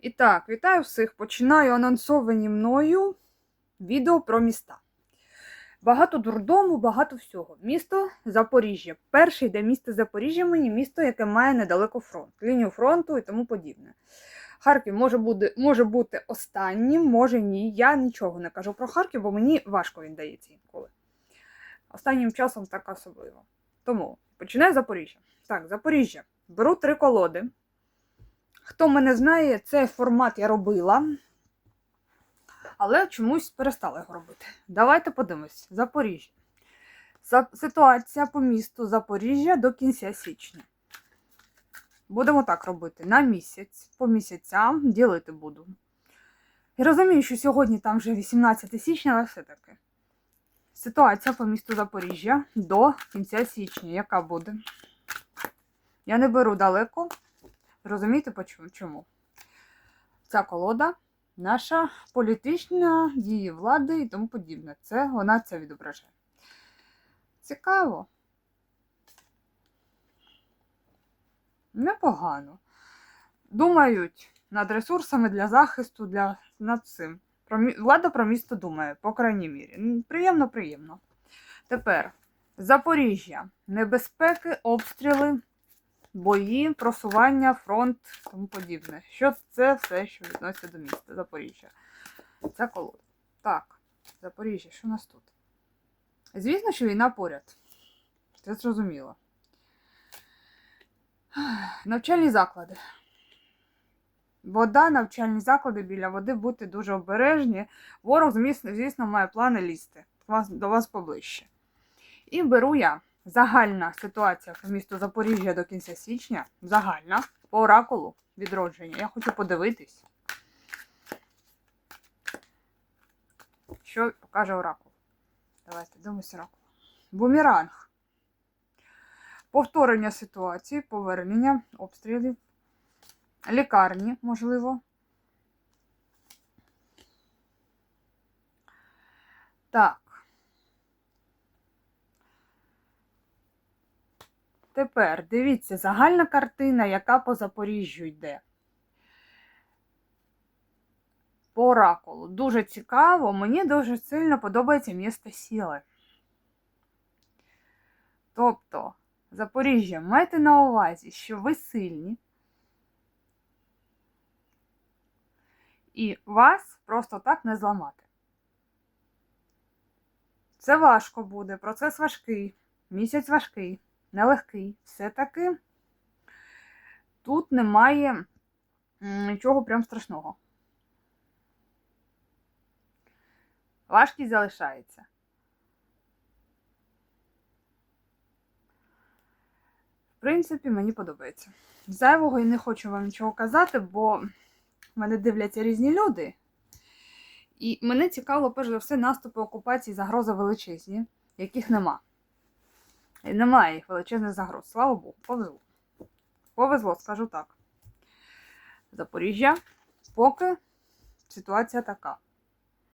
І так, вітаю всіх. Починаю анонсовані мною відео про міста. Багато дурдому, багато всього. Місто Запоріжжя. Перше йде місто Запоріжжя мені, місто, яке має недалеко фронт, лінію фронту і тому подібне. Харків може бути, може бути останнім, може ні. Я нічого не кажу про Харків, бо мені важко він дається інколи. Останнім часом так особливо. Тому починаю з Запоріжжя. Так, Запоріжжя. Беру три колоди. Хто мене знає, цей формат я робила, але чомусь перестала його робити. Давайте подивимось. Запоріжжя. Ситуація по місту Запоріжжя до кінця січня. Будемо так робити. На місяць, по місяцям ділити буду. Я розумію, що сьогодні там вже 18 січня, але все-таки. Ситуація по місту Запоріжжя до кінця січня. Яка буде? Я не беру далеко. Розумієте, чому? Ця колода наша політична дії влади і тому подібне. Це вона це відображає. Цікаво. Непогано. Думають над ресурсами для захисту, для над цим. Про, влада про місто думає, по крайній мірі. Приємно, приємно. Тепер Запоріжжя. Небезпеки, обстріли, бої, просування, фронт, тому подібне. Що це все, що відноситься до міста Запоріжжя. Це колода. Так, Запоріжжя, що у нас тут? Звісно, що війна поряд. Це зрозуміло. Навчальні заклади. Вода, навчальні заклади біля води будьте дуже обережні. Ворог, звісно, має плани лізти до вас поближче. І беру я загальна ситуація по місту Запоріжжя до кінця січня. Загальна по оракулу відродження. Я хочу подивитись, що покаже оракул. Давайте дивимося оракул. Бумеранг. Повторення ситуації, повернення обстрілів, лікарні, можливо. Так. Тепер дивіться, загальна картина, яка по Запоріжжю йде. По оракулу. Дуже цікаво, мені дуже сильно подобається місто сіли. Тобто, Запоріжжя, майте на увазі, що ви сильні. І вас просто так не зламати. Це важко буде, процес важкий, місяць важкий нелегкий. Все-таки тут немає нічого прям страшного. Важкість залишається. В принципі, мені подобається. Зайвого і не хочу вам нічого казати, бо мене дивляться різні люди. І мене цікавило, перш за все, наступи окупації загрози величезні, яких нема. Немає їх величезних загроз. Слава Богу, повезло. Повезло, скажу так. Запоріжжя. Поки ситуація така.